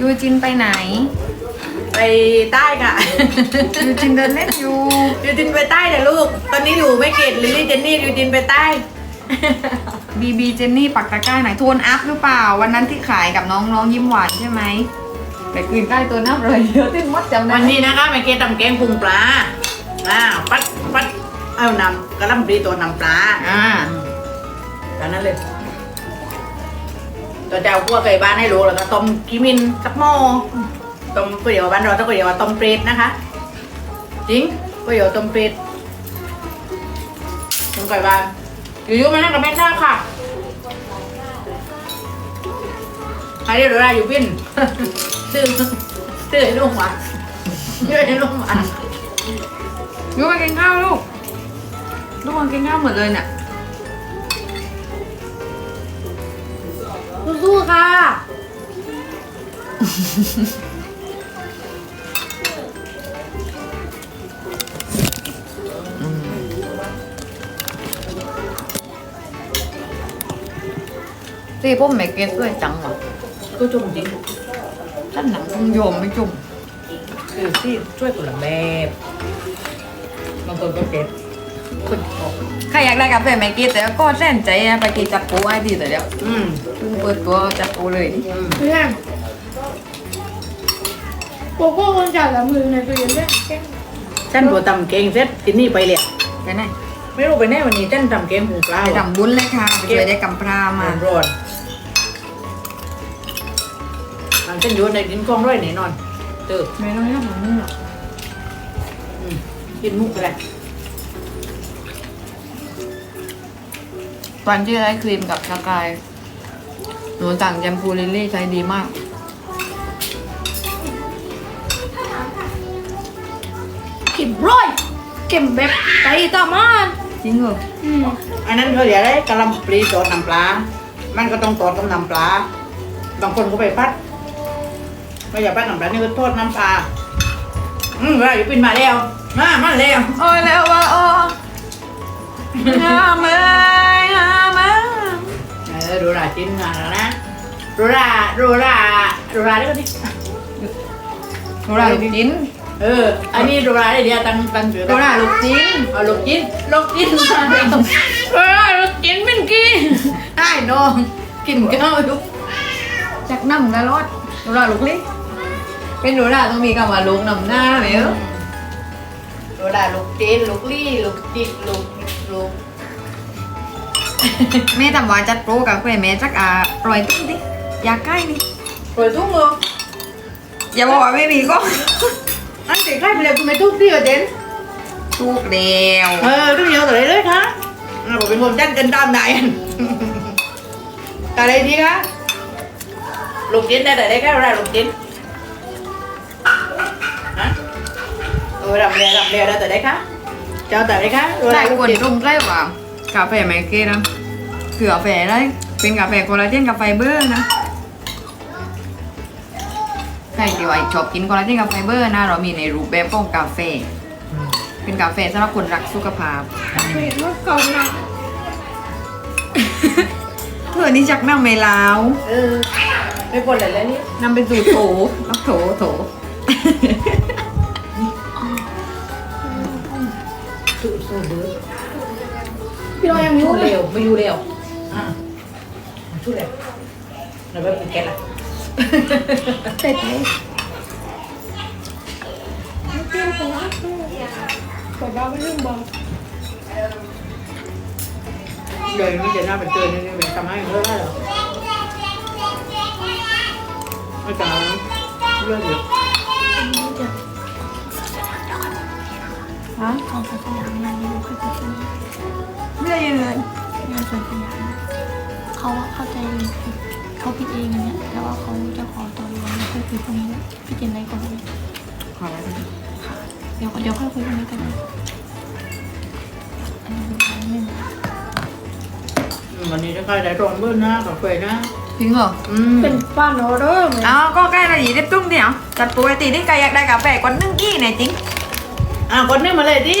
ยูจินไปไหน ไปใต้ค่ะ ยูจินเดินเล่นอยู่ ยูจินไปใต้เดี๋ยวลูก ตอนนี้อยู่ไม่เกตลิลลี่เจนนี่ยูจินไปใต้ บีบีเจนนี่ปักตะกร้าไหนโทนอัพหรือเปล่า วันนั้นที่ขายกับน้องน้องยิ้มหวานใช่ไหมแต่กลืนใกล้ตัวนับเลยเยอะที่มดจำได้วันนี้นะคะแม่เกตทำแกงพุงปลาอ้าวปัดปัดเอานำกระลำปลีตัวนำปลาอ่าตอนนั้นเลย ตัวเจ้าคั่วไก่บ้านให้รู้แล้วก็ต้มกิมินสักหม้อต้มก๋วยเตี๋ยวบ้านเราต้องก๋วยเตี๋ยวต้มเปรตนะคะ จริงก๋วยเตี๋ยวต้มเปรตต้มไก่บ้านอยู่ๆมานั่งกับแม่ข้าค่ะใครเรียกอะไรอยู่พินตื่นตื่นให้ลูกมาตื่นให้ลูกมายูมากินข้าวลูกลูกมากินข้าวหมดเลยเนี่ย สู้ๆค่ะ ตีพวกแม่เกสด้วยจังหวะก็จุ่มจริงท่านหนังคงโยมไม่จุ่มคือที่ช่วยคนละแบบบางคนก็เก็บ คนออกใครอยากได้กาแฟแม่เกสแต่ก็แสนใจนะไปกินจับปูไอ้ดีแต่เดียวอืมเพิ่งเปิดตัวจับปูเลยอืมเพื่อนโกโก้คนจัดละมือในตัวเย็นด้วยแก้มฉันบัวตำเกงเสร็จที่นี่ไปเลยไปไหนไม่รู้ไปแน่วันนี้ฉันทำเกงหูปลาไปทำบุญเลยค่ะไปช่วยได้กำพร้ามามารอดมันฉันอยู่ในกินกองร้อยแน่นอนเติบไม่ต้องให้ทำนี่หรอกอืมกินมุกอะไร ตอนที่ใช้ครีมกับสกาย หนูสั่งแชมพูลิลลี่ใช้ดีมากเข็มร้อยเข็มแบบไตต่อมานจริงเหรออืมอันนั้นเขาเรียกอะไรกะหล่ำปลีตอดน้ำปลา มันก็ต้องตอดกับน้ำปลา บางคนก็ไปพัด ไม่อยากพัดน้ำปลานี่ก็ทอดน้ำปลา อืมเวลาอยู่ปินมาแล้วมามาแล้ว โอ้ยแล้วว่าโอ้งามเลยงามมากเออดูราจิ้นงานแล้วนะดูราดูราดูราได้ก็ดิโนราลูกจิ้นเออ อันนี้ดูราได้เดียวตั้งตั้งชื่อโนราลูกจิ้นเอาลูกจิ้นลูกจิ้นมาแล้วเออลูกจิ้นเป็นกี้ไอ้น้องกินข้าวลูกจากน้ำกระรอดโนราลูกลิเป็นโนราต้องมีคำว่าลูกนำหน้าไหมเออดูราลูกจิ้นลูกลี่ลูกจิ้นลูกลูก แม่ทำว่าจัดโปรกับแม่แม่จักอ่าปล่อยตุ้งดิอยากใกล้ดิเปิดทุ่งเลยอย่าบอกว่าไม่มีก็อันติดใกล้ไปเลยคุณไม่ทุกที่เหรอเจนถูกเดียวเออทุกเดียวต่อเลยเลยคะอ่าผมเป็นคนจันกันตามไหนอะไรดีคะลูกจิ้นได้แต่ได้แค่อะไรลูกจิ้นฮะเออรำเรียรำเรียได้แต่ได้คะเจ้าแต่ได้คะเออหลายลูกคนจิ้นรุมใกล้ว่า กาแฟแมกเก้นะคือกาแฟได้เป็นกาแฟคอลลาเจนกับไฟเบอร์นะใครที่ว่าชอบกินคอลลาเจนกับไฟเบอร์นะเรามีในรูปแบบของกาแฟ เป็นกาแฟสำหรับคนรักสุขภาพเห็นว่าเก่าหนักเพื่อนี่จักนั่งไม่ลาวเออไม่ปนเลยแล้วนี่นำไปสู่โถรับโถโถสู้สู้เบื้อ พี่น้องยังชูรู้เลเร็ยวไม่อยู่เร็วอะชูเร็วเราไปภูเก็ตละเสร็จเลยไม่เชื่อคนละเปิดบ้าไม่เรื่องเบาเดี๋ยวไม่เจอหน้าเป็นเจอนี่เป็นทำให้เลิกได้เหรอไม่กล้าเลิกเดี๋ยวฮะของสัตยางานนี้คือจะเป็น ไม่ได้ยินเลยงานสัตยางเขาว่าเข้าใจผิดเขาผิดเองอันเนี้ยแต่ว่าเขาจะขอต่อรองค่อยคุยตรงนี้พี่เจนไรก่อนเลยขอแล้วกันเดี๋ยวเดี๋ยวค่อยคุยตรงนี้กันนะอันนี้เป็นครั้งหนึ่งวันนี้จะใครได้ตรงเบื้องหน้ากับเฟยนะจริงเหรออืมเป็นป้านออเดอร์ไหมอ๋อก็ใกล้ละหยีได้ตุ้งเดียวจัดปกติที่ใครอยากได้กาแฟก่อนนึ่งกี้เนี่ยจริงอะคนนี้มาเลยดิ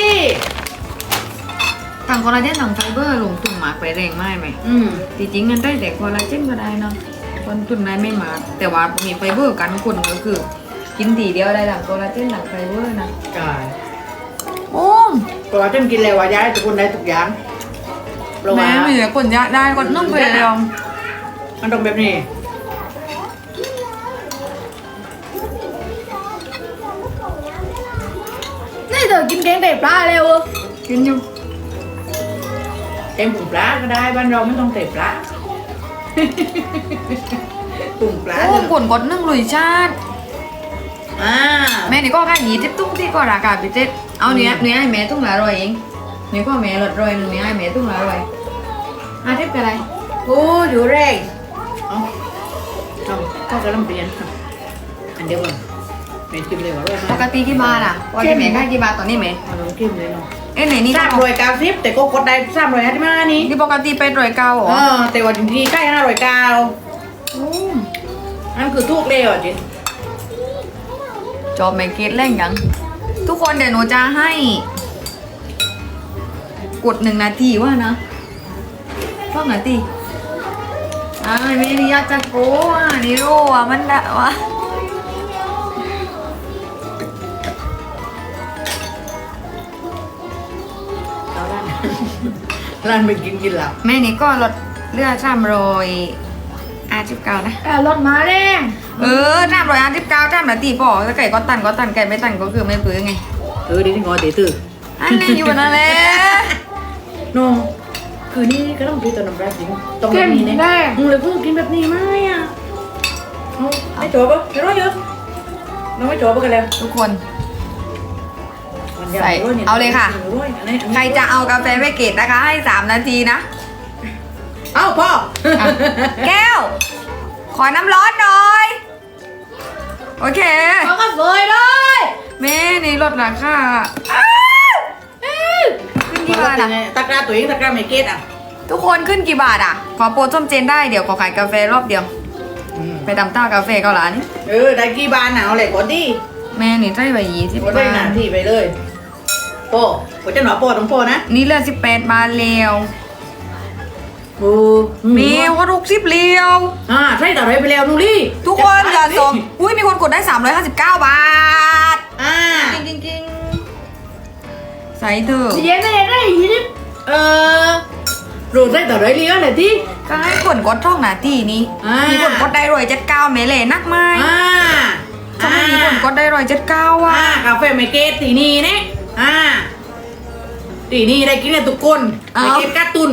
ทางคอลลาเจนทางไฟเบอร์ลงตุ่มหมากไปแรงมากไหมอืมจริงๆงั้นได้แต่คอลลาเจนก็ได้เนาะคอต้นทุนนั้นไม่มากแต่ว่ามีไฟเบอร์กันคนก็คือ กินทีเดียวได้หลังโคลาเจนหลังไฟเบอร์นะใช่โอ้เพราะว่าเจ้ากินแล้วว่าย้ายทุกคนได้ทุกอย่างเพราะว่าแม่ไม่เหลือคนยะได้ก็นึ่งไปเลยอะมันต้องแบบนี้นี่เธอกินแกงไตปลาเร็วกินอยู่เต็มปุ่มปลาก็ได้บ้านเราไม่ต้องเตะปลาปุ่มปลาโอ้คนกดนึ่งลุยชาติอ่าแม่นี่ก็ค่าหยีทิปตุ้งที่ก็ราคาพิเศษเอาเนี้ยเนี้ยให้แม่ตุ้งละร้อยเองนี่ก็แม่ลดร้อยหนึ่งเนี้ยให้แม่ตุ้งละร้อยอาทิตย์เป็นไรโอ้อยู่แรงเอาเอาก็กระลำเปลี่ยนครับอันเดียวกัน เมนกินเลยว่าด้วยปกติกี่บาทอะวันที่แม่ค่ากี่บาทตอนนี้แม่มันลงกินเลยเนาะเอ้ยไหนนี่สามร้อยเก้าสิบแต่ก็กดได้สามร้อยห้าสิบห้านี่นี่ปกติไปร้อยเก้าเหรเอออแต่ว่าจริงๆใกล้ห้าร้อยเก้าอืมนั่นคือทุกเลยอะจินจอบแม่เกตแรงยัง ทุกคนเดี๋ยวหนูจะให้ กดหนึ่งนาทีว่านะสองนาทีอ่าไม่ได้อยากจะโก้อะนี่รู้ว่ามันดะวะเอา ร้านร้านไปกินกินหลับแม่นี่ก็ลดเลือดสามรอยอาจิบเก้านะ แต่รถมาแรงเออสามรอยอาจิบเก้าสามนาทีพอถ้าไก่ก็ตันก็ตันไก่ไม่ตันก็คือไม่ปื้อไง เออดีที่งอเดี๋ยวตื่นอันนี้อยู่นั่นแหละโน้คือนี่ก็ต้องกินตัวน้ำปลาจริงต้องแบเข้บมนี้เนี่ยแรงมึงเลยเพิ่งกินแบบนี้ไหมอะเอาไม่จบปะไม่รู้เยอะน้องไม่จบปะกันแล้วทุกคนมันยาว ใส่ด้วยนี่เอาเลยค่ะอันนี้อันนี้ใครจะเอากาแฟไม่เกตนะคะ ให้สามนาทีนะ เอาพ่ออะแก้ว ขอน้ำร้อนหน่อย โอเคเขาก็เฟยเลยแม่นี่ลดราคาอ้าวขึ้นกี่บาทอะตะกร้าตัวเองตะกร้าไม่เก็ตอะ ทุกคนขึ้นกี่บาทอะ ขอโปรส้มเจนได้เดี๋ยวขอขายกาแฟรอบเดียว ไปตำต้ากาแฟเกาหลานเออได้กี่บาทหนาวเลยก่อนดิแม่นี่ใช่ใบยี่สิบก็ได้บาหนาทที่ไปเลย โป้ผมจะหนอโป้ต้องโป้นะนี่เหลือสิบแปดบาทเลียวโอ้เมวก็ทุกสิบเลียวอ่าใช่แต่ไรไปแล้วนุลี่ทุกคนอย่าส่งอุ้ยมีคนกดได้359บาทอ่าจริงจริงจริงๆใส่เถอะเสียได้ได้ยี่สิบเออรู้ใช่แต่ไรเลี้ยเลยที่ก็ให้คนกดช่องหนาที่นี้มีคนกดได้รวยเจ็ดเก้าเมเล่นักไหมอ่าทำไมมีคนกดได้รวยเจ็ดเก้าอ่าอะกาแฟไม่เก็ตตีนี่เนี่ย อ่าตีนี่ได้กินกันทุกคนเอ้าไม่เก็ตกัดตุน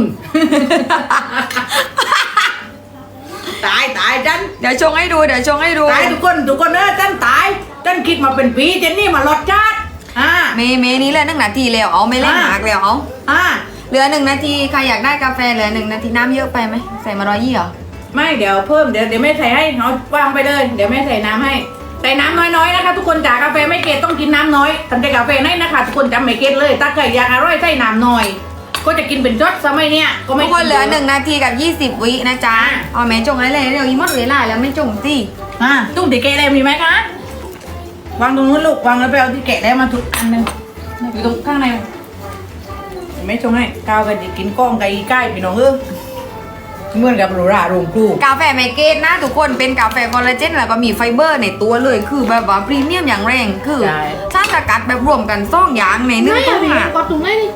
ตายตายจันเดี๋ยวชงให้ดูเดี๋ยวชงให้ดู ตายทุกคนทุกคนเออจันตายจันคิดมาเป็นปีเจนนี่มาลดชาติอ่า เมเมนี้เหลือหนึ่งนาทีแล้วเอาไม่เล่นอ่าหมากแล้วเอาอ่าเหลือหนึ่งนาทีใครอยากได้กาแฟเหลือหนึ่งนาทีน้ำเยอะไปไหมใส่มาร้อยยี่เหรอไม่เดี๋ยวเพิ่มเดี๋ยวเดี๋ยวไม่ใส่ให้เอาวางไปเลย เดี๋ยวไม่ใส่น้ำให้ ใส่น้ำน้อยๆนะคะ ทุกคนจากกาแฟไม่เกตต้องกินน้ำน้อยทำใจกาแฟให้นะคะทุกคนจำไม่เกตเลย ถ้าเกิดอยากอร่อยใส่น้ำน้อย ก็จะกินเป็นจดสมัยเนี้ยก็ไม่ทุกคนเหลือหนึ่งนาทีกับยี่สิบวินะจ๊ะอ่าเอาแม่จงให้เลยเดี๋ยวอีหมดเวลาแล้วไม่จงสิอ่าตุ้งตีเกะเลยมีไหมคะวางตรงนู้นลูกวางแล้วไปเอาที่แกะได้มาทุกอันหนึงอยู่ตรงข้างในไม่ชงให้ก้าวกันจะกินกล้องไก่ใกล้พี่น้องเออ เหมือนกับโรราโรงครูกาแฟไมเกตนะทุกคนเป็นกาแฟคอลลาเจนแล้วก็มีไฟเบอร์ในตัวเลยคือแบบว่าพรีเมียมอย่างแรงคือใช่สารสกัดแบบรวมกันซ่องอย่างในหนึ่งไม่ต้อะนพี่อะกดตรงไหนนี่